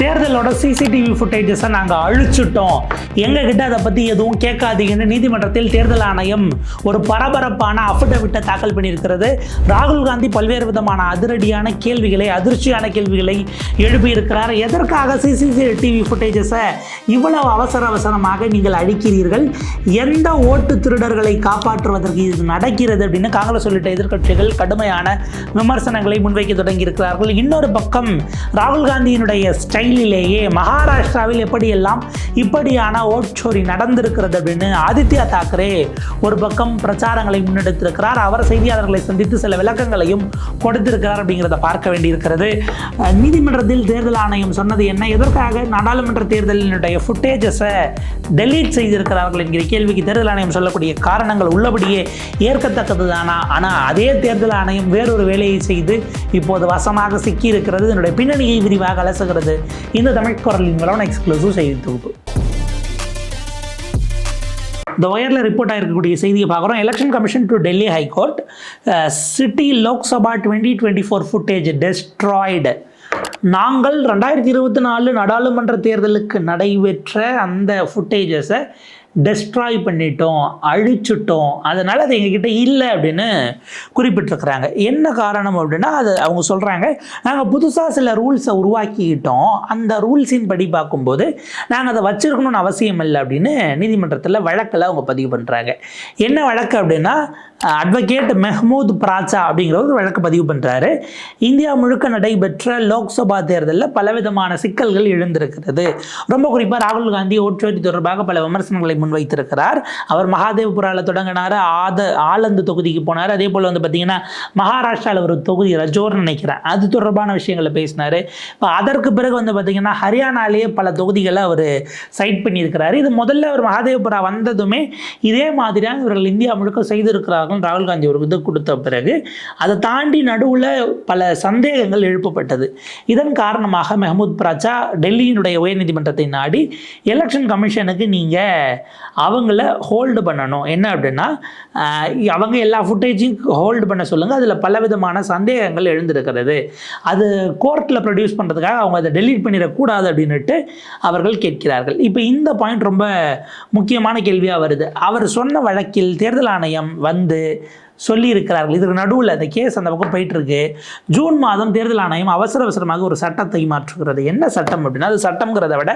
தேர்தலோட CCTV ஃபுட்டேஜஸை நாங்கள் அழிச்சிட்டோம். எங்ககிட்ட அதை பற்றி எதுவும் கேட்காதீங்கன்னு நீதிமன்றத்தில் தேர்தல் ஆணையம் ஒரு பரபரப்பான அஃபிடவிட்டை தாக்கல் பண்ணியிருக்கிறது. ராகுல் காந்தி பல்வேறு விதமான அதிரடியான கேள்விகளை அதிர்ச்சியான கேள்விகளை எழுப்பியிருக்கிறார். எதற்காக சிசிடிவி ஃபுட்டேஜஸை இவ்வளவு அவசர அவசரமாக நீங்கள் அழிக்கிறீர்கள்? எந்த ஓட்டு திருடர்களை காப்பாற்றுவதற்கு இது நடக்கிறது அப்படின்னு காங்கிரஸ் உள்ளிட்ட எதிர்க்கட்சிகள் கடுமையான விமர்சனங்களை முன்வைக்க தொடங்கியிருக்கிறார்கள். இன்னொரு பக்கம் ராகுல் காந்தியினுடைய ரயிலிலேயே மகாராஷ்டிராவில் எப்படியெல்லாம் இப்படியான ஓட்சோரி நடந்திருக்கிறது அப்படின்னு ஆதித்யா தாக்கரே ஒரு பக்கம் பிரச்சாரங்களை முன்னெடுத்திருக்கிறார். அவர் செய்தியாளர்களை சந்தித்து சில விளக்கங்களையும் கொடுத்திருக்கிறார் அப்படிங்கிறத பார்க்க வேண்டியிருக்கிறது. நீதிமன்றத்தில் தேர்தல் ஆணையம் சொன்னது என்ன? எதற்காக? நாடாளுமன்ற தேர்தலினுடைய ஃபுட்டேஜஸை டெலீட் செய்திருக்கிறார்கள் என்கிற கேள்விக்கு தேர்தல் ஆணையம் சொல்லக்கூடிய காரணங்கள் உள்ளபடியே ஏற்கத்தக்கது தானா ஆனால் அதே தேர்தல் ஆணையம் வேறொரு வேலையை செய்து இப்போது வசமாக சிக்கி இருக்கிறது இதனுடைய பின்னணியை விரிவாக அலசுகிறது. இந்த தமிழ் குரலின் மூலம் எக்ஸ்க்ளூசிவ் செய்தி தொகுப்பு இந்த ஒயரில் ரிப்போர்ட் ஆகிருக்கக்கூடிய செய்தியை பார்க்குறோம் election commission to Delhi high court city Lok Sabha twenty twenty four footage destroyed நாங்கள் ரெண்டாயிரத்தி இருபத்தி நாலு நாடாளுமன்ற தேர்தலுக்கு நடைபெற்ற அந்த ஃபுட்டேஜஸை டெஸ்ட்ராய் பண்ணிட்டோம் அழிச்சிட்டோம். அதனால் அது எங்ககிட்ட இல்லை அப்படின்னு குறிப்பிட்டிருக்கிறாங்க. என்ன காரணம் அப்படின்னா அது அவங்க சொல்கிறாங்க நாங்கள் புதுசாக சில ரூல்ஸை உருவாக்கிக்கிட்டோம். அந்த ரூல்ஸின் படி பார்க்கும்போது நாங்கள் அதை வச்சுருக்கணும்னு அவசியம் இல்லை அப்படின்னு நீதிமன்றத்தில் வழக்கில் அவங்க பதிவு பண்ணுறாங்க என்ன வழக்கு அப்படின்னா அட்வொகேட் மெஹமூத் பிராச்சா அப்படிங்கிற ஒரு வழக்கு பதிவு பண்ணுறாரு இந்தியா முழுக்க நடைபெற்ற லோக்சபா தேர்தலில் பலவிதமான சிக்கல்கள் எழுந்திருக்கிறது. ரொம்ப குறிப்பாக ராகுல் காந்தி ஓட்டுவரி தொடர்பாக பல விமர்சனங்களை முன்வைத்திருக்கிறார் அவர் மகாதேவ்புராவில் தொடங்கினார். ஆத ஆலந்து தொகுதிக்கு போனார். அதே போல் வந்து பார்த்தீங்கன்னா மகாராஷ்டிராவில் ஒரு தொகுதி ரஜோர்னு நினைக்கிறேன். அது தொடர்பான விஷயங்களை பேசினார். இப்போ அதற்கு பிறகு வந்து பார்த்தீங்கன்னா ஹரியானாலேயே பல தொகுதிகளை அவர் சைட் பண்ணியிருக்கிறார். இது முதல்ல அவர் மகாதேவ்புரா வந்ததுமே இதே மாதிரியான இவர்கள் இந்தியா முழுக்க செய்திருக்கிறார்கள். ராகுல் காந்தி ஒரு இது கொடுத்த பிறகு அதை தாண்டி நடுவில் பல சந்தேகங்கள் எழுப்பப்பட்டது. இதன் காரணமாக மெஹமூத் பிராச்சா டெல்லியினுடைய உயர்நீதிமன்றத்தை நாடி எலெக்ஷன் கமிஷனுக்கு நீங்கள் அவங்கள ஹோல்டு பண்ணணும். என்ன அப்படின்னா அவங்க எல்லா ஃபுட்டேஜையும் ஹோல்டு பண்ண சொல்லுங்கள் அதில் பலவிதமான சந்தேகங்கள் எழுந்திருக்கிறது. அது கோர்ட்டில் ப்ரொடியூஸ் பண்ணுறதுக்காக அவங்க அதை டெலீட் பண்ணிடக்கூடாது அப்படின்னுட்டு அவர்கள் கேட்கிறார்கள். இப்போ இந்த பாயிண்ட் ரொம்ப முக்கியமான கேள்வியாக வருது. அவர் சொன்ன வழக்கில் தேர்தல் ஆணையம் வந்து சொல்லியிருக்கிறார்கள். இதுக்கு நடுவில் அந்த கேஸ் அந்த பக்கம் போயிட்டுருக்கு. ஜூன் மாதம் தேர்தல் ஆணையம் அவசர அவசரமாக ஒரு சட்டத்தை மாற்றுகிறது. என்ன சட்டம் அப்படின்னா அது சட்டம்ங்கிறத விட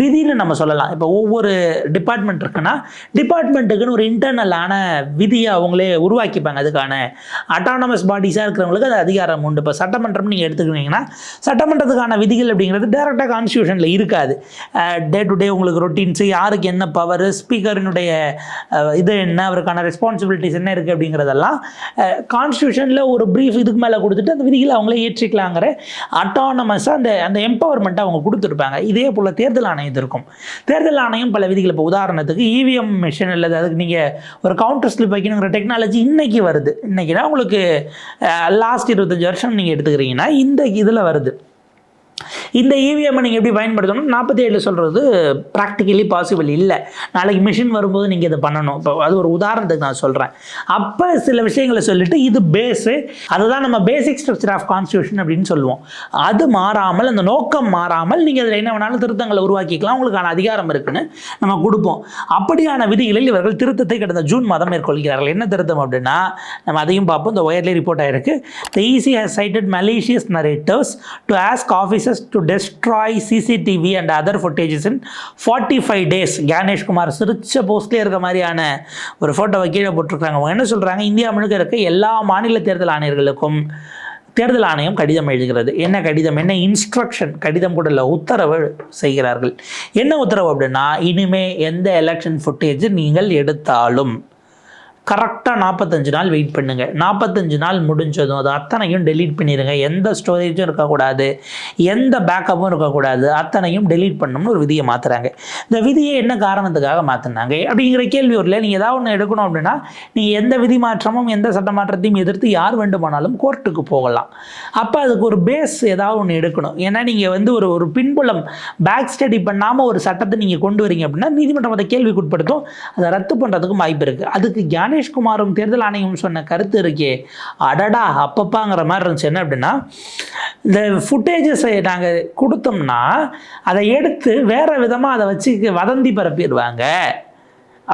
விதின்னு நம்ம சொல்லலாம். இப்போ ஒவ்வொரு டிபார்ட்மெண்ட் இருக்குன்னா டிபார்ட்மெண்ட்டுக்குன்னு ஒரு இன்டர்னலான விதியை அவங்களே உருவாக்கிப்பாங்க. அதுக்கான அட்டானமஸ் பாடிஸாக இருக்கிறவங்களுக்கு அது அதிகாரம் உண்டு. இப்போ சட்டமன்றம் நீங்கள் எடுத்துக்கிட்டீங்கன்னா சட்டமன்றத்துக்கான விதிகள் அப்படிங்கிறது டேரெக்டாக கான்ஸ்டியூஷனில் இருக்காது. டே டு டே உங்களுக்கு ரொட்டீன்ஸு யாருக்கு என்ன பவர் ஸ்பீக்கரினுடைய இது என்ன அவருக்கான ரெஸ்பான்சிபிலிட்டிஸ் என்ன இருக்குது அப்படிங்கிறதெல்லாம் கான்ஸ்டியூஷனில் ஒரு ப்ரீஃப் இதுக்கு மேலே கொடுத்துட்டு அந்த விதிகளை அவங்களே ஏற்றிக்கலாங்கிற அட்டானமஸாக அந்த அந்த எம்பவர்மெண்ட்டை அவங்க கொடுத்துருப்பாங்க. இதே போல் தேர்தல் ஆணையம் இருக்கும். தேர்தல் ஆணையம் பல விதிகள். இப்போ உதாரணத்துக்கு இவிஎம் மிஷின் அல்லது அதுக்கு நீங்கள் ஒரு கவுண்டர் ஸ்லிப் வைக்கணுங்கிற டெக்னாலஜி இன்னைக்கு வருது. இன்றைக்கினா உங்களுக்கு லாஸ்ட் இருபத்தஞ்சி வருஷம் நீங்கள் எடுத்துக்கிறீங்கன்னா இந்த இதில் வருது. இந்த இவிஎம்மை நீங்கள் எப்படி பயன்படுத்தணும்? நாற்பத்தி ஏழு சொல்கிறது ப்ராக்டிக்கலி பாசிபிள் இல்லை. நாளைக்கு மிஷின் வரும்போது நீங்கள் இதை பண்ணணும். இப்போ அது ஒரு உதாரணத்துக்கு நான் சொல்கிறேன் அப்போ சில விஷயங்களை சொல்லிட்டு இது பேஸு அதுதான் நம்ம பேசிக் ஸ்ட்ரக்சர் ஆஃப் கான்ஸ்டியூஷன் அப்படின்னு சொல்லுவோம். அது மாறாமல் அந்த நோக்கம் மாறாமல் நீங்கள் அதில் என்ன வேணாலும் திருத்தங்களை உருவாக்கிக்கலாம். உங்களுக்கான அதிகாரம் இருக்குன்னு நம்ம கொடுப்போம். அப்படியான விதிகளில் இவர்கள் திருத்தத்தை கடந்த ஜூன் மாதம் மேற்கொள்கிறார்கள். என்ன திருத்தம் அப்படின்னா நம்ம அதையும் பார்ப்போம். இந்த ஒயர்லி ரிப்போர்ட் ஆயிருக்கு. The EC has cited malicious narratives to ask officers to destroy CCTV and other footages in forty five days Kumar சிரிச்ச போஸ்ட்லேயே இருக்க மாதிரியான ஒரு ஃபோட்டோவை கீழே போட்டிருக்காங்க. அவங்க என்ன சொல்கிறாங்க இந்தியா முழுக்க இருக்க எல்லா மாநில தேர்தல் ஆணையர்களுக்கும் தேர்தல் ஆணையம் கடிதம் எழுதுகிறது. என்ன கடிதம்? என்ன இன்ஸ்ட்ரக்ஷன் கடிதம் கூட இல்லை உத்தரவு செய்கிறார்கள். என்ன உத்தரவு அப்படின்னா இனிமே எந்த எலெக்ஷன் ஃபுட்டேஜ் நீங்கள் எடுத்தாலும் கரெக்டாக நாற்பத்தஞ்சு நாள் வெயிட் பண்ணுங்கள் நாற்பத்தஞ்சு நாள் முடிஞ்சதும் அது அத்தனையும் டெலீட் பண்ணிடுங்க எந்த ஸ்டோரேஜும் இருக்கக்கூடாது. எந்த பேக்கப்பும் இருக்கக்கூடாது. அத்தனையும் டெலீட் பண்ணணும்னு ஒரு விதியை மாற்றுறாங்க இந்த விதியை என்ன காரணத்துக்காக மாற்றினாங்க அப்படிங்கிற கேள்வி வரல நீங்கள் ஏதாவது ஒன்று எடுக்கணும் அப்படின்னா நீங்கள் எந்த விதி மாற்றமும் எந்த சட்ட மாற்றத்தையும் எதிர்த்து யார் வேண்டுமானாலும் கோர்ட்டுக்கு போகலாம். அப்போ அதுக்கு ஒரு பேஸ் ஏதாவது ஒன்று எடுக்கணும். ஏன்னா நீங்கள் வந்து ஒரு ஒரு பின்புலம் பேக் ஸ்டடி பண்ணாமல் ஒரு சட்டத்தை நீங்கள் கொண்டு வரீங்க அப்படின்னா நீதிமன்றம் அதை கேள்விக்குட்படுத்தும். அதை ரத்து பண்ணுறதுக்கும் வாய்ப்பு இருக்குது அதுக்கு ஞான ரமேஷ்குமாரும் தேர்தல் ஆணையம் சொன்ன கருத்து இருக்கே. அடடா அப்பப்பாங்கிற மாதிரி இருந்துச்சு. என்ன அப்படின்னா இந்த ஃபுட்டேஜஸை நாங்கள் கொடுத்தோம்னா அதை எடுத்து வேறு விதமாக அதை வச்சு வதந்தி பரப்பிடுவாங்க.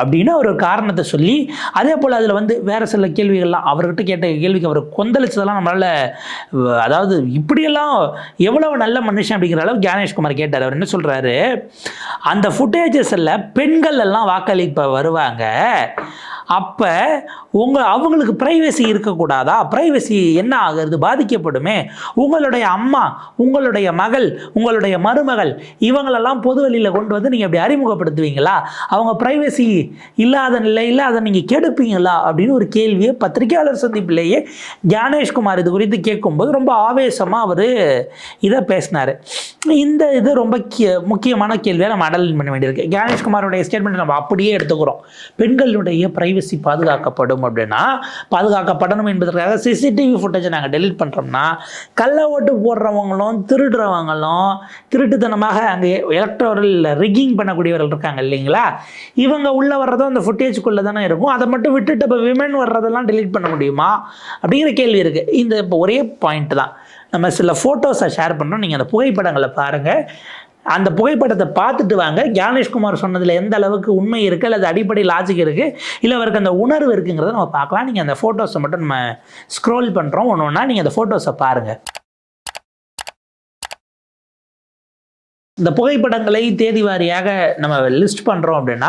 அப்படின்னு ஒரு காரணத்தை சொல்லி அதே போல் அதில் வந்து வேறு சில கேள்விகள்லாம் அவர்கிட்ட கேட்ட கேள்விக்கு அவர் கொந்தளிச்சதெல்லாம் நம்மளால் அதாவது இப்படியெல்லாம் எவ்வளவு நல்ல மனுஷன் அப்படிங்கிற அளவு ஞானேஷ்குமார் கேட்டார். அவர் என்ன சொல்கிறாரு அந்த ஃபுட்டேஜஸில் பெண்கள் எல்லாம் வாக்களிப்ப வருவாங்க. அப்போ உங்கள் அவங்களுக்கு ப்ரைவசி இருக்கக்கூடாதா? ப்ரைவசி என்ன ஆகிறது? பாதிக்கப்படுமே? உங்களுடைய அம்மா உங்களுடைய மகள் உங்களுடைய மருமகள் இவங்களெல்லாம் பொது வெளியில் கொண்டு வந்து நீங்கள் அப்படி அறிமுகப்படுத்துவீங்களா? அவங்க ப்ரைவசி இல்லாத நிலையில் அதை நீங்கள் கெடுப்பீங்களா? அப்படின்னு ஒரு கேள்வியை பத்திரிகையாளர் சந்திப்பிலேயே ஞானேஷ்குமார் இது குறித்து கேட்கும்போது ரொம்ப ஆவேசமாக அவர் இதை பேசினார். இந்த இது ரொம்ப முக்கியமான கேள்வியை நம்ம அடல் பண்ண வேண்டியிருக்கு. ஞானேஷ்குமாரோடைய ஸ்டேட்மெண்ட் நம்ம அப்படியே எடுத்துக்கிறோம். பெண்களுடைய ப்ரைவசி பாதுகாக்கப்படும் அப்படின்னா பாதுகாக்கப்படணும் என்பதற்காக சிசிடிவி ஃபுட்டேஜை நாங்கள் டெலிட் பண்ணுறோம்னா கள்ள ஓட்டு போடுறவங்களும் திருடுறவங்களும் திருட்டுத்தனமாக அங்கே எலக்ட்ரல் ரிக்கிங் பண்ணக்கூடியவர்கள் இருக்காங்க இல்லைங்களா? இவங்க உள்ளே வர்றதும் அந்த ஃபுட்டேஜுக்குள்ளே தானே இருக்கும். அதை மட்டும் விட்டுட்டு இப்போ விமன் வர்றதெல்லாம் டெலீட் பண்ண முடியுமா? அப்படிங்கிற கேள்வி இருக்குது இந்த இப்போ ஒரே பாயிண்ட் தான். நம்ம சில ஃபோட்டோஸை ஷேர் பண்ணுறோம் நீங்கள் அந்த புகைப்படங்களை பாருங்கள் அந்த புகைப்படத்தை பார்த்துட்டு வாங்க. ஞானேஷ்குமார் சொன்னதில் எந்த அளவுக்கு உண்மை இருக்குது அல்லது அடிப்படை லாஜிக் இருக்குது இல்லை அவருக்கு அந்த உணர்வு இருக்குங்கிறத நம்ம பார்க்கலாம். நீங்கள் அந்த ஃபோட்டோஸை மட்டும் நம்ம ஸ்க்ரோல் பண்ணுறோம் ஒன்று ஒன்றா நீங்கள் அந்த ஃபோட்டோஸை பாருங்கள் இந்த புகைப்படங்களை தேதி வாரியாக நம்ம லிஸ்ட் பண்ணுறோம் அப்படின்னா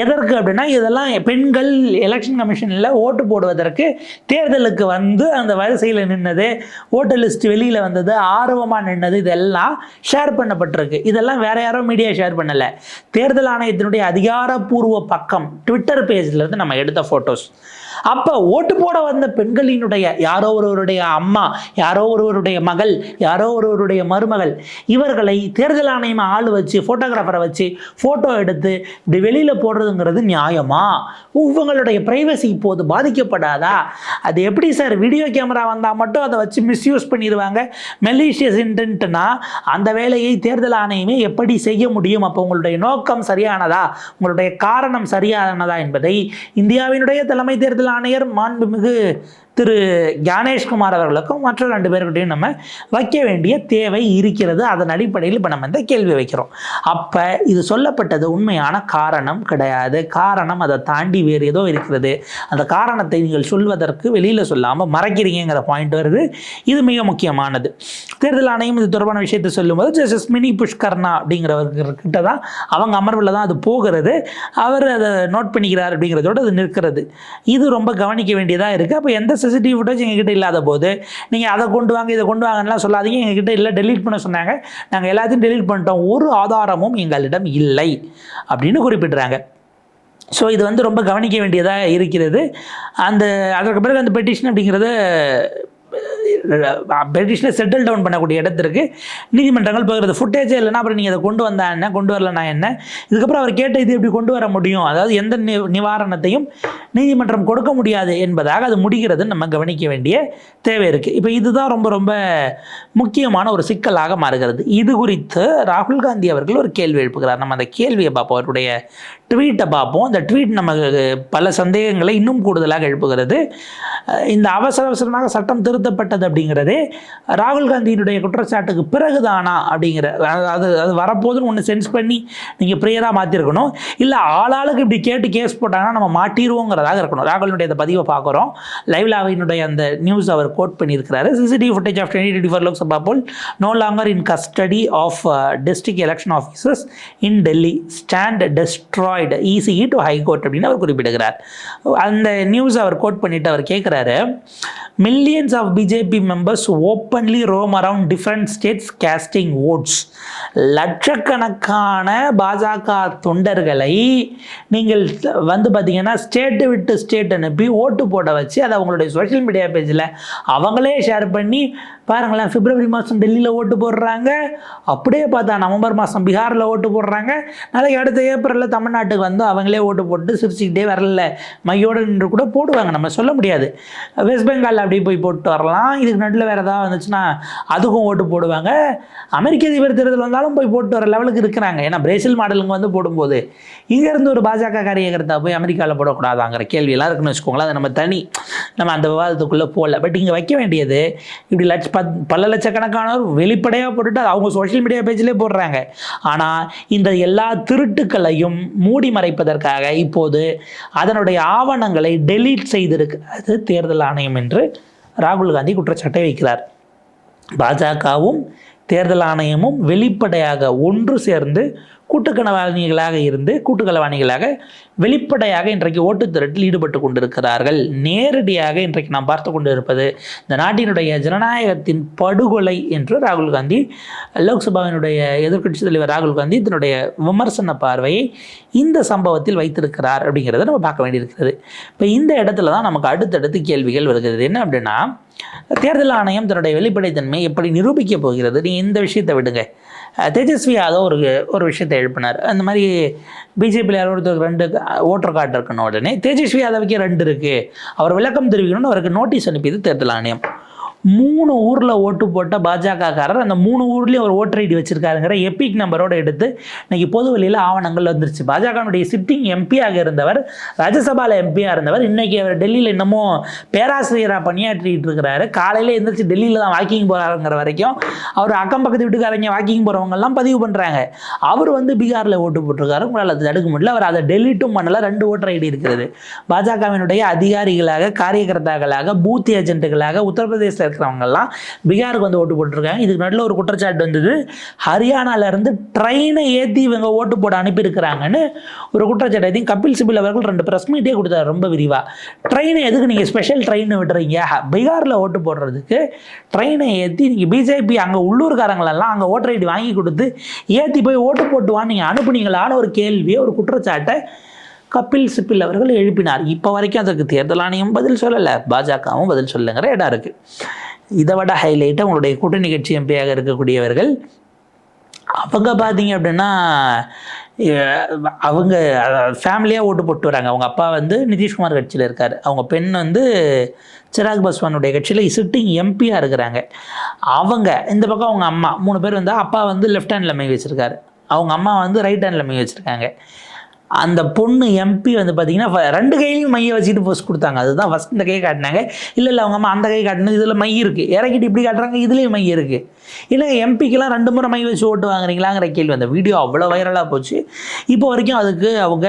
எதற்கு அப்படின்னா இதெல்லாம் பெண்கள் எலெக்ஷன் கமிஷனில் ஓட்டு போடுவதற்கு தேர்தலுக்கு வந்து அந்த வரிசையில் நின்னது ஓட்டு லிஸ்ட் வெளியில் வந்தது ஆர்வமாக நின்னது இதெல்லாம் ஷேர் பண்ணப்பட்டிருக்கு. இதெல்லாம் வேற யாரோ மீடியா ஷேர் பண்ணலை. தேர்தல் ஆணையத்தினுடைய அதிகாரப்பூர்வ பக்கம் ட்விட்டர் பேஜ்லேருந்து நம்ம எடுத்த ஃபோட்டோஸ் அப்போ ஓட்டு போட வந்த பெண்களினுடைய யாரோ ஒருவருடைய அம்மா யாரோ ஒருவருடைய மகள் யாரோ ஒருவருடைய மருமகள் இவர்களை தேர்தல் ஆணையம் ஆள் வச்சு ஃபோட்டோகிராஃபரை வச்சு ஃபோட்டோ எடுத்து இப்படி வெளியில் போடுறதுங்கிறது நியாயமா? இவங்களுடைய ப்ரைவசி இப்போது பாதிக்கப்படாதா? அது எப்படி சார் வீடியோ கேமரா வந்தால் மட்டும் அதை வச்சு மிஸ்யூஸ் பண்ணிடுவாங்க? மெலிஷியஸ் இன்டென்ட்னா அந்த வேலையை தேர்தல் ஆணையமே எப்படி செய்ய முடியும்? அப்போ உங்களுடைய நோக்கம் சரியானதா? உங்களுடைய காரணம் சரியானதா என்பதை இந்தியாவினுடைய தலைமை தேர்தல் ஆணையர் மாண்புமிகு திரு ஞானேஷ்குமார் அவர்களுக்கும் மற்ற ரெண்டு பேர்கிட்டையும் நம்ம வைக்க வேண்டிய தேவை இருக்கிறது. அதன் அடிப்படையில் இப்போ நம்ம இந்த கேள்வி வைக்கிறோம். அப்போ இது சொல்லப்பட்டது உண்மையான காரணம் கிடையாது. காரணம் அதை தாண்டி வேறு ஏதோ இருக்கிறது. அந்த காரணத்தை நீங்கள் சொல்வதற்கு வெளியில் சொல்லாமல் மறைக்கிறீங்கிற பாயிண்ட் வருது. இது மிக முக்கியமானது. தேர்தல் ஆணையம் இது தொடர்பான விஷயத்தை சொல்லும்போது ஜஸ்டிஸ் மினி புஷ்கர்ணா அப்படிங்கிறவர்கிட்ட தான் அவங்க அமர்வில் தான் அது போகிறது. அவர் அதை நோட் பண்ணிக்கிறார் அப்படிங்கிறதோட அது நிற்கிறது. இது ரொம்ப கவனிக்க வேண்டியதாக இருக்குது அப்போ எந்த சிசிடிவி ஃபுட்டேஜ் எங்ககிட்ட இல்லாத போது நீங்கள் அதை கொண்டு வாங்க இதை கொண்டு வாங்கலாம் சொல்லாதீங்க. எங்ககிட்ட இல்லை டெலீட் பண்ண சொன்னாங்க. நாங்கள் எல்லாத்தையும் டெலீட் பண்ணிட்டோம். ஒரு ஆதாரமும் எங்களிடம் இல்லை அப்படின்னு குறிப்பிட்றாங்க. ஸோ இது வந்து ரொம்ப கவனிக்க வேண்டியதாக இருக்கிறது. அந்த அதற்கு பிறகு அந்த பெட்டிஷன் அப்படிங்கிறத பெட்டிஷனை செட்டில் டவுன் பண்ணக்கூடிய இடத்திற்கு நீதிமன்றங்கள் போகிறது. ஃபுட்டேஜே இல்லைன்னா அப்புறம் நீங்கள் அதை கொண்டு வந்தா என்ன? கொண்டு வரலனா என்ன? இதுக்கப்புறம் அவர் கேட்ட இது எப்படி கொண்டு வர முடியும்? அதாவது எந்த நி நிவாரணத்தையும் நீதிமன்றம் கொடுக்க முடியாது என்பதாக அது முடிகிறது நம்ம கவனிக்க வேண்டிய தேவை இருக்குது இப்போ இதுதான் ரொம்ப ரொம்ப முக்கியமான ஒரு சிக்கலாக மாறுகிறது. இது குறித்து ராகுல் காந்தி அவர்கள் ஒரு கேள்வி எழுப்புகிறார். நம்ம அந்த கேள்வியை பார்ப்போம். அவருடைய ட்வீட்டை பார்ப்போம். அந்த ட்வீட் நமக்கு பல சந்தேகங்களை இன்னும் கூடுதலாக எழுப்புகிறது. இந்த அவசர அவசரமாக சட்டம் திருத்தப்பட்டது அப்படிங்கிறதே ராகுல் காந்தியினுடைய குற்றச்சாட்டுக்கு பிறகுதானா அப்படிங்கிற அது- அது அது வரப்போதுன்னு ஒன்று சென்ஸ் பண்ணி நீங்கள் ப்ரேயராக மாற்றிருக்கணும் இல்லை ஆளாளுக்கு இப்படி கேட்டு கேஸ் போட்டாங்கன்னா நம்ம மாட்டிடுவோங்கிறதாக இருக்கணும். ராகுலினுடைய அந்த பதிவை பார்க்குறோம். லைவ் லாவினுடைய அந்த நியூஸ் அவர் கோட் பண்ணியிருக்கிறாரு. CCTV footage of twenty twenty four Lok Sabha poll no longer in custody of district election officers in Delhi stand destroyed ECI to high court அப்படின்னு அவர் குறிப்பிடுகிறார். அந்த நியூஸ் அவர் கோட் பண்ணிட்டு அவர் கேட்குறாரு millions of BJP members openly roam around different states casting votes லட்சக்கணக்கான பாஜக தொண்டர்களை நீங்கள் வந்து பார்த்தீங்கன்னா ஸ்டேட்டு விட்டு ஸ்டேட் அனுப்பி ஓட்டு போட வச்சு அதை அவங்களுடைய சோஷியல் மீடியா பேஜில் அவங்களே ஷேர் பண்ணி பாருங்களேன் பிப்ரவரி மாதம் டெல்லியில் ஓட்டு போடுறாங்க. அப்படியே பார்த்தா நவம்பர் மாதம் பீகாரில் ஓட்டு போடுறாங்க. நாளைக்கு அடுத்த ஏப்ரலில் தமிழ்நாட்டுக்கு வந்து அவங்களே ஓட்டு போட்டு சிரிச்சுக்கிட்டே வரல. மையோடு நின்று கூட போடுவாங்க நம்ம சொல்ல முடியாது. வெஸ்ட் பெங்கால் அப்படியே போய் போட்டு வரலாம். இதுக்கு நடுவில் வேறு ஏதாவது வந்துச்சுன்னா அதுக்கும் ஓட்டு போடுவாங்க. அமெரிக்க அதிபர் தேர்தல் வந்தாலும் போய் போட்டு வர லெவலுக்கு இருக்கிறாங்க. ஏன்னா பிரேசில் மாடலுங்க வந்து போடும்போது இங்கேருந்து ஒரு பாஜக காரியகர்த்தா போய் அமெரிக்காவில் போடக்கூடாதாங்கிற கேள்வியெல்லாம் இருக்குன்னு வச்சுக்கோங்களேன். அது நம்ம தனி நம்ம அந்த விவாதத்துக்குள்ளே போகல பட் இங்கே வைக்க வேண்டியது இப்படி லட்ச பத் பல லட்சக்கணக்கானவர் வெளிப்படையாக போட்டுட்டு அவங்க சோஷியல் மீடியா பேஜ்லேயே போடுறாங்க. ஆனால் இந்த எல்லா திருட்டுக்களையும் மூடி மறைப்பதற்காக இப்போது அதனுடைய ஆவணங்களை டெலீட் செய்திருக்கு. அது தேர்தல் ஆணையம் என்று ராகுல் காந்தி குற்றச்சாட்டை வைக்கிறார். பாஜகவும் தேர்தல் ஆணையமும் வெளிப்படையாக ஒன்று சேர்ந்து கூட்டுக்கணவாணிகளாக இருந்து கூட்டுக்கலவாணிகளாக வெளிப்படையாக இன்றைக்கு ஓட்டு திரட்டில் ஈடுபட்டு கொண்டிருக்கிறார்கள். நேரடியாக இன்றைக்கு நாம் பார்த்து கொண்டிருப்பது இந்த நாட்டினுடைய ஜனநாயகத்தின் படுகொலை என்று ராகுல் காந்தி லோக்சபாவினுடைய எதிர்க்கட்சி தலைவர் ராகுல் காந்தி தன்னுடைய விமர்சன பார்வையை இந்த சம்பவத்தில் வைத்திருக்கிறார் அப்படிங்கிறத நம்ம பார்க்க வேண்டியிருக்கிறது. இப்போ இந்த இடத்துல தான் நமக்கு அடுத்தடுத்து கேள்விகள் வருகிறது. என்ன அப்படின்னா தேர்தல் ஆணையம் தன்னுடைய வெளிப்படைத்தன்மை எப்படி நிரூபிக்க போகிறது? நீ இந்த விஷயத்தை விடுங்க. தேஜஸ்வி யாதவ் ஒரு ஒரு விஷயத்தை எழுப்பினார். அந்த மாதிரி பிஜேபியில் யாரோ ஒருத்தருக்கு ரெண்டு ஓட்டர் கார்டு இருக்குன்னு உடனே தேஜஸ்வி யாதவுக்கே ரெண்டு இருக்குது அவர் விளக்கம் தெரிவிக்கணும்னு அவருக்கு நோட்டீஸ் அனுப்பியது தேர்தல் ஆணையம். மூணு ஊரில் ஓட்டு போட்ட பாஜகக்காரர் அந்த மூணு ஊர்லேயும் ஒரு ஓட்டர் ஐடி வச்சுருக்காருங்கிற எபிக் நம்பரோட எடுத்து இன்றைக்கி பொதுவெளியில் ஆவணங்கள் வந்துருச்சு. பாஜகனுடைய சிட்டிங் எம்பியாக இருந்தவர் ராஜ்யசபாவில் எம்பியாக இருந்தவர் இன்னைக்கு அவர் டெல்லியில் இன்னமும் பேராசிரியராக பணியாற்றிட்டு இருக்கிறாரு. காலையில் எழுந்திரிச்சு டெல்லியில் தான் வாக்கிங் போகிறாருங்கிற வரைக்கும் அவர் அக்கம் பக்கத்து வீட்டுக்காரங்க வாக்கிங் போகிறவங்கெல்லாம் பதிவு பண்ணுறாங்க அவர் வந்து பீகாரில் ஓட்டு போட்டிருக்காரு. உங்களால் அது தடுக்க முடியல. அவர் அதை டெலிட்டும் பண்ணல. ரெண்டு ஓட்டர் ஐடி இருக்கிறது. பாஜகவினுடைய அதிகாரிகளாக காரியகர்த்தாக்களாக பூத் ஏஜென்ட்டுகளாக உத்தரப்பிரதேச இருக்கிறவங்கெல்லாம் பீகாருக்கு வந்து ஓட்டு போட்டிருக்காங்க. இதுக்கு நடுவில் ஒரு குற்றச்சாட்டு வந்தது. ஹரியானால இருந்து ட்ரெயினை ஏற்றி இவங்க ஓட்டு போட அனுப்பியிருக்கிறாங்கன்னு ஒரு குற்றச்சாட்டு. ஐ திங்க் கபில் சிபில் அவர்கள் ரெண்டு ப்ரெஸ் மீட்டே கொடுத்தாரு ரொம்ப விரிவாக ட்ரெயினை எதுக்கு நீங்கள் ஸ்பெஷல் ட்ரெயினை விடுறீங்க பீகாரில் ஓட்டு போடுறதுக்கு ட்ரெயினை ஏற்றி நீங்கள் பிஜேபி அங்கே உள்ளூர்காரங்களெல்லாம் அங்கே ஓட்டர் ஐடி வாங்கி கொடுத்து ஏற்றி போய் ஓட்டு போட்டுவான்னு நீங்கள் அனுப்புனீங்களான்னு ஒரு கேள்வியை ஒரு குற்றச்சாட்டை கபில் சிப்பில் அவர்கள் எழுப்பினார். இப்போ வரைக்கும் அதற்கு தேர்தல் ஆணையம் பதில் சொல்லலை. பாஜகவும் பதில் சொல்லுங்கிற இடம் இருக்குது இதை விட ஹைலைட்டாக உங்களுடைய கூட்டணி கட்சி எம்பியாக இருக்கக்கூடியவர்கள் அவங்க பார்த்தீங்க அப்படின்னா அவங்க ஃபேமிலியாக ஓட்டு போட்டு வராங்க. அவங்க அப்பா வந்து நிதிஷ்குமார் கட்சியில் இருக்கார். அவங்க பெண் வந்து சிராக் பாஸ்வானுடைய கட்சியில் சிட்டிங் எம்பியாக இருக்கிறாங்க. அவங்க இந்த பக்கம் அவங்க அம்மா மூணு பேர் வந்து அப்பா வந்து லெஃப்ட் ஹேண்டில் மை வச்சுருக்காரு. அவங்க அம்மா வந்து ரைட் ஹேண்டில் மை வச்சுருக்காங்க. அந்த பொண்ணு எம்பி வந்து பார்த்தீங்கன்னா ஃப- ரெண்டு கையிலையும் மையை வச்சுட்டு போஸ்ட் கொடுத்தாங்க. அதுதான் ஃபஸ்ட் இந்த கை காட்டினாங்க. இல்லை இல்லை அவங்க அம்மா அந்த கை காட்டினது இதில் மை இருக்குது இறக்கிட்டு இப்படி காட்டுறாங்க இதுலேயும் மை இருக்குது இல்லை எம்பிக்கெலாம் ரெண்டு முறை மை வச்சு ஓட்டு வாங்குறீங்களாங்கிற கேள்வி அந்த வீடியோ அவ்வளோ வைரலாக போச்சு. இப்போ வரைக்கும் அதுக்கு அவங்க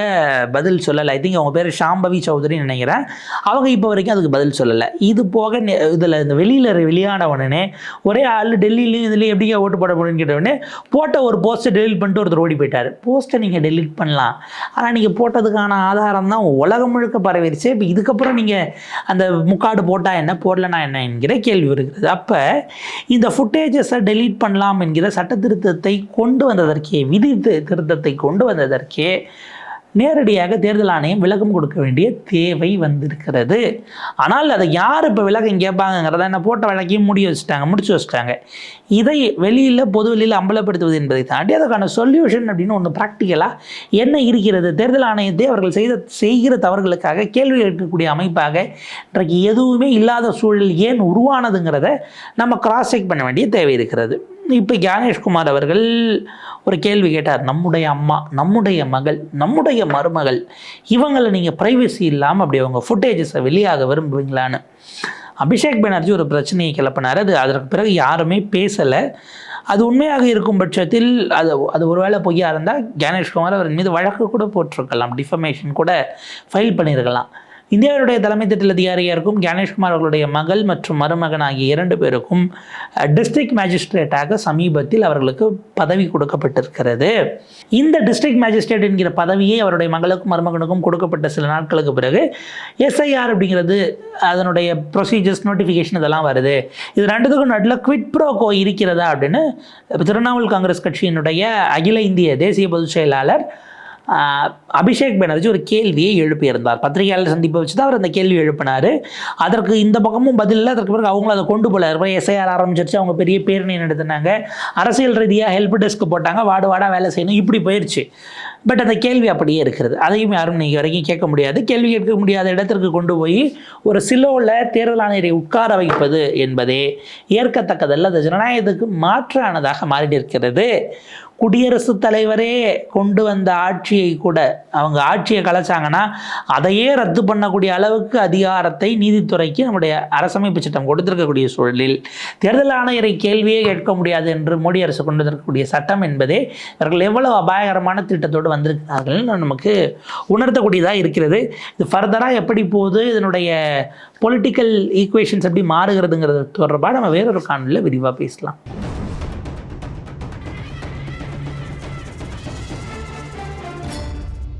பதில் சொல்லலை. ஐ திங்க் அவங்க பேர் ஷாம்பவி சௌதரின்னு நினைக்கிறேன். அவங்க இப்போ வரைக்கும் அதுக்கு பதில் சொல்லலை. இது போக இதில் இந்த வெளியில் வெளியான உடனே ஒரே ஆள் டெல்லியிலையும் இதுலேயும் எப்படிங்க ஓட்டு போட முடியும்னு கேட்ட உடனே போட்ட ஒரு போஸ்ட்டை டெலிட் பண்ணிட்டு ஒருத்தர் ஓடி போயிட்டார். போஸ்ட்டை நீங்கள் டெலிட் பண்ணலாம். ஆனால் நீங்கள் போட்டதுக்கான ஆதாரம் தான் உலகம் முழுக்க பரவிருச்சு. இப்போ இதுக்கப்புறம் நீங்கள் அந்த முக்காடு போட்டால் என்ன போடலனா என்ன என்கிற கேள்வி இருக்கிறது அப்போ இந்த ஃபுட்டேஜஸை டெலீட் பண்ணலாம் என்கிற சட்ட திருத்தத்தை கொண்டு வந்ததற்கே விதி திருத்தத்தை கொண்டு வந்ததற்கே நேரடியாக தேர்தல் ஆணையம் விளக்கம் கொடுக்க வேண்டிய தேவை வந்திருக்கிறது. ஆனால் அதை யார் இப்போ விளக்கம் கேட்பாங்கங்கிறத என்ன போட்ட வழக்கையும் முடி வச்சுட்டாங்க முடிச்சு வச்சுட்டாங்க. இதை வெளியில் பொது வெளியில் அம்பலப்படுத்துவது என்பதை தாண்டி அதற்கான சொல்யூஷன் அப்படின்னு ஒன்று ப்ராக்டிக்கலாக என்ன இருக்கிறது? தேர்தல் ஆணையத்தை அவர்கள் செய்த செய்கிற தவறுகளுக்காக கேள்வி கேட்கக்கூடிய அமைப்பாக இன்றைக்கு எதுவுமே இல்லாத சூழல் ஏன் உருவானதுங்கிறத நம்ம கிராஸ் செக் பண்ண வேண்டிய தேவை இருக்கிறது. இப்போ ஞானேஷ்குமார் அவர்கள் ஒரு கேள்வி கேட்டார் நம்முடைய அம்மா நம்முடைய மகள் நம்முடைய மருமகள் இவங்களை நீங்கள் ப்ரைவசி இல்லாமல் அப்படி அவங்க ஃபுட்டேஜஸை வெளியாக விரும்புவீங்களான்னு? அபிஷேக் பானர்ஜி ஒரு பிரச்சனையை கிளப்பினார். அது அதற்கு பிறகு யாருமே பேசலை. அது உண்மையாக இருக்கும் பட்சத்தில் அது அது ஒருவேளை பொய்யா இருந்தால் ஞானேஷ்குமார் அவர் மீது வழக்கு கூட போட்டிருக்கலாம் டிஃபமேஷன் கூட ஃபைல் பண்ணியிருக்கலாம். இந்தியாவினுடைய தலைமை திட்டல் அதிகாரியாக இருக்கும் ஞானேஷ்குமார் அவர்களுடைய மகள் மற்றும் மருமகன் ஆகிய இரண்டு பேருக்கும் டிஸ்ட்ரிக்ட் மேஜிஸ்ட்ரேட்டாக சமீபத்தில் அவர்களுக்கு பதவி கொடுக்கப்பட்டிருக்கிறது. இந்த டிஸ்ட்ரிக்ட் மேஜிஸ்ட்ரேட் என்கிற பதவியை அவருடைய மகளுக்கும் மருமகனுக்கும் கொடுக்கப்பட்ட சில நாட்களுக்கு பிறகு எஸ்ஐஆர் அப்படிங்கிறது அதனுடைய ப்ரொசீஜர்ஸ் நோட்டிஃபிகேஷன் இதெல்லாம் வருது. இது ரெண்டுத்துக்கும் நடுவில் குவிட் ப்ரோகோ இருக்கிறதா அப்படின்னு திரிணாமுல் காங்கிரஸ் கட்சியினுடைய அகில இந்திய தேசிய பொதுச் செயலாளர் அபிஷேக் பானர்ஜி ஒரு கேள்வியை எழுப்பியிருந்தார். பத்திரிகையாளர் சந்திப்பை வச்சு தான் அவர் அந்த கேள்வி எழுப்பினார். அதற்கு இந்த பக்கமும் பதில் இல்லை. அதற்கு பிறகு அவங்களும் அதை கொண்டு போல எஸ்ஐஆர் ஆரம்பிச்சிருச்சு. அவங்க பெரிய பேரணி நடத்தினாங்க. அரசியல் ரீதியாக ஹெல்ப் டெஸ்க் போட்டாங்க. வாடு வாடா வேலை செய்யணும். இப்படி போயிடுச்சு பட் அந்த கேள்வி அப்படியே இருக்கிறது. அதையும் யாரும் நீங்கள் வரைக்கும் கேட்க முடியாது. கேள்வி கேட்க முடியாத இடத்திற்கு கொண்டு போய் ஒரு சிலோவில் தேர்தல் ஆணையரை உட்கார வைப்பது என்பதே ஏற்கத்தக்கதல்ல. அது ஜனநாயகத்துக்கு மாற்றானதாக மாறியிருக்கிறது. குடியரசுத் தலைவரே கொண்டு வந்த ஆட்சியை கூட அவங்க ஆட்சியை கலைச்சாங்கன்னா அதையே ரத்து பண்ணக்கூடிய அளவுக்கு அதிகாரத்தை நீதித்துறைக்கு நம்முடைய அரசமைப்பு சட்டம் கொடுத்திருக்கக்கூடிய சூழலில் தேர்தல் ஆணையரை கேள்வியே கேட்க முடியாது என்று மோடி அரசு கொண்டு வந்திருக்கக்கூடிய சட்டம் என்பதே இவர்கள் எவ்வளவு அபாயகரமான திட்டத்தோடு வந்திருக்கிறார்கள் நமக்கு உணர்த்தக்கூடியதாக இருக்கிறது. இது ஃபர்தராக எப்படி போகுது? இதனுடைய பொலிட்டிக்கல் ஈக்குவேஷன்ஸ் எப்படி மாறுகிறதுங்கிறது தொடர்பாக நம்ம வேறொரு காணொலியில் விரிவாக பேசலாம்.